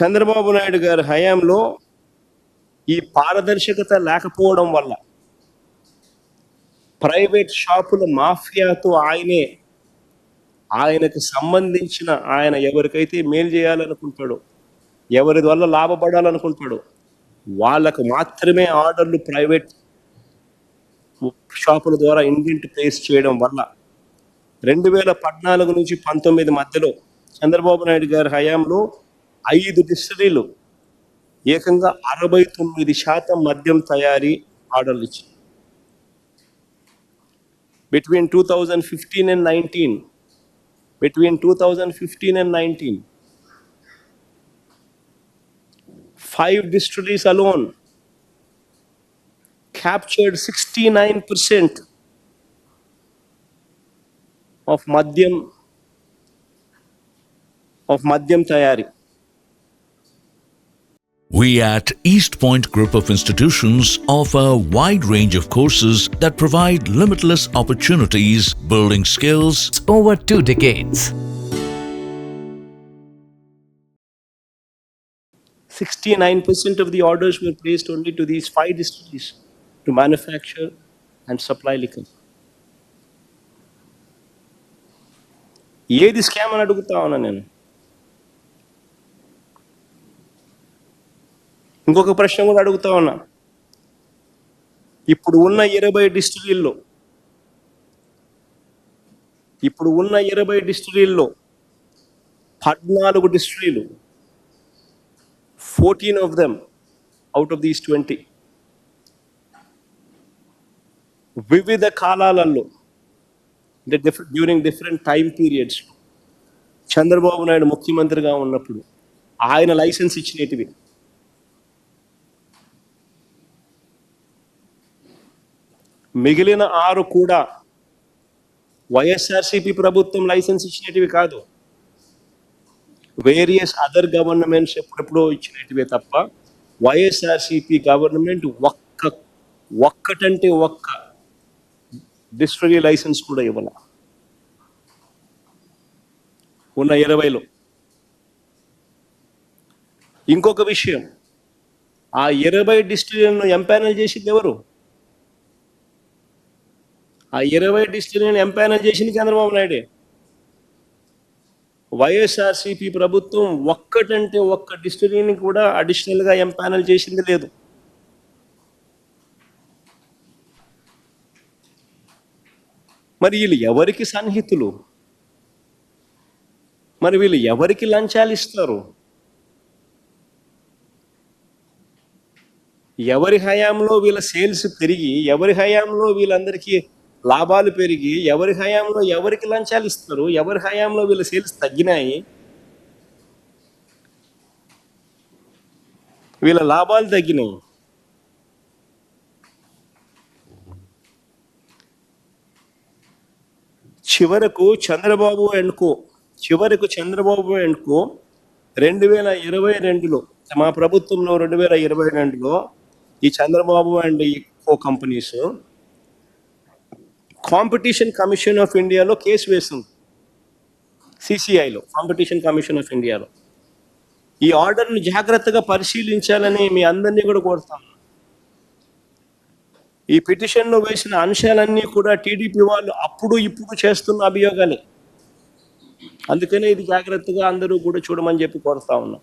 చంద్రబాబు నాయుడు గారి హయాంలో ఈ పారదర్శకత లేకపోవడం వల్ల ప్రైవేట్ షాపుల మాఫియాతో ఆయనే ఆయనకు సంబంధించిన ఆయన ఎవరికైతే మేలు చేయాలనుకుంటాడో ఎవరి వల్ల లాభపడాలనుకుంటాడో వాళ్ళకు మాత్రమే ఆర్డర్లు ప్రైవేట్ షాపుల ద్వారా ఇండెంట్ ప్లేస్ చేయడం వల్ల రెండు వేల పద్నాలుగు నుంచి పంతొమ్మిది మధ్యలో చంద్రబాబు నాయుడు గారి హయాంలో ఐదు డిస్టరీలు. ఏకంగా అరవై తొమ్మిది శాతం మద్యం తయారీ ఆర్డర్లు ఇచ్చాయి between two thousand fifteen and nineteen between two thousand fifteen and nineteen five distilleries alone captured 69% of madhyam of madhyam tayari. We at East Point Group of Institutions offer a wide range of courses that provide limitless opportunities, building skills, over two decades. 69% of the orders were placed only to these five distilleries to manufacture and supply liquor ఏది scam అని అడుగుతా ఉన్నా నేను ఇంకొక ప్రశ్న కూడా అడుగుతా ఉన్నా. ఇప్పుడు ఉన్న ఇరవై డిస్టిలీల్లో ఇప్పుడు ఉన్న ఇరవై డిస్టిలీల్లో పద్నాలుగు డిస్టిలీలు fourteen of them out of these twenty వివిధ కాలాలలో అంటే different during different time periods Chandrababu Naidu ముఖ్యమంత్రిగా ఉన్నప్పుడు ఆయన లైసెన్స్ ఇచ్చినటివి. మిగిలిన ఆరు కూడా వైఎస్ఆర్సిపి ప్రభుత్వం లైసెన్స్ ఇచ్చినటివి కాదు. వేరియస్ అదర్ గవర్నమెంట్స్ ఎప్పుడెప్పుడో ఇచ్చినటివే తప్ప వైఎస్ఆర్సీపీ గవర్నమెంట్ ఒక్క ఒక్కటంటే ఒక్క డిస్ట్రీ లైసెన్స్ కూడా ఇవ్వాల. ఉన్న ఇరవైలో. ఇంకొక విషయం ఆ ఇరవై డిస్టిలీలను ఎంపానల్ చేసింది ఎవరు? ఆ ఇరవై డిస్టిలీలను ఎంపానల్ చేసింది చంద్రబాబు నాయుడే. వైఎస్ఆర్సీపీ ప్రభుత్వం ఒక్కటంటే ఒక్క డిస్టిలీని కూడా అడిషనల్గా ఎంపానల్ చేసింది లేదు. మరి వీళ్ళు ఎవరికి సన్నిహితులు? మరి వీళ్ళు ఎవరికి లంచాలు ఇస్తారు? ఎవరి హయాంలో వీళ్ళ సేల్స్ పెరిగి ఎవరి హయాంలో వీళ్ళందరికీ లాభాలు పెరిగి ఎవరి హయాంలో ఎవరికి లంచాలు ఇస్తారు ఎవరి హయాంలో వీళ్ళ సేల్స్ తగ్గినాయి వీళ్ళ లాభాలు తగ్గినాయి. చివరకు చంద్రబాబు అండ్ కో చివరకు చంద్రబాబు అండ్ కో రెండు వేల ఇరవై రెండులో మా ప్రభుత్వంలో రెండు వేల ఇరవై రెండులో ఈ చంద్రబాబు అండ్ ఈ co companies competition commission of ఇండియాలో కేసు వేసింది. సిసిఐలో కాంపిటీషన్ కమిషన్ ఆఫ్ ఇండియాలో ఈ ఆర్డర్ను జాగ్రత్తగా పరిశీలించాలని మీ అందరినీ కూడా కోరుతాను. ఈ పిటిషన్లో వేసిన అంశాలన్నీ కూడా టీడీపీ వాళ్ళు అప్పుడు ఇప్పుడు చేస్తున్న అభియోగాలే. అందుకనే ఇది జాగ్రత్తగా అందరూ కూడా చూడమని చెప్పి కోరుతా ఉన్నాం.